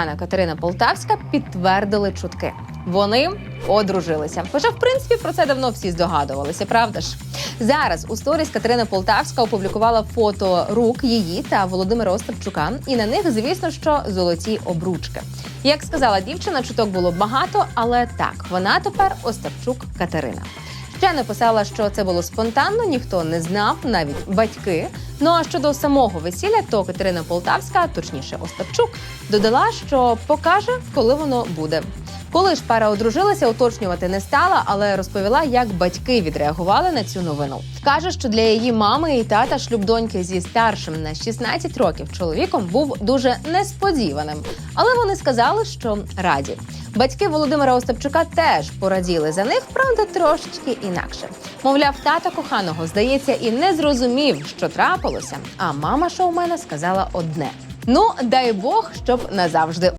Анна Катерина Полтавська підтвердили чутки. Вони одружилися. Хоча, в принципі, про це давно всі здогадувалися, правда ж? Зараз у сторіс Катерина Полтавська опублікувала фото рук її та Володимира Остапчука, і на них, звісно, що золоті обручки. Як сказала дівчина, чуток було багато, але так, вона тепер Остапчук Катерина. Ще написала, що це було спонтанно, ніхто не знав, навіть батьки. Ну а щодо самого весілля, то Катерина Полтавська, точніше Остапчук, додала, що покаже, коли воно буде. Коли ж пара одружилася, уточнювати не стала, але розповіла, як батьки відреагували на цю новину. Каже, що для її мами і тата шлюб доньки зі старшим на 16 років чоловіком був дуже несподіваним. Але вони сказали, що раді. Батьки Володимира Остапчука теж пораділи за них, правда, трошечки інакше. Мовляв, тата коханого здається і не зрозумів, що трапилося. А мама шоумена сказала одне: ну дай Бог, щоб назавжди.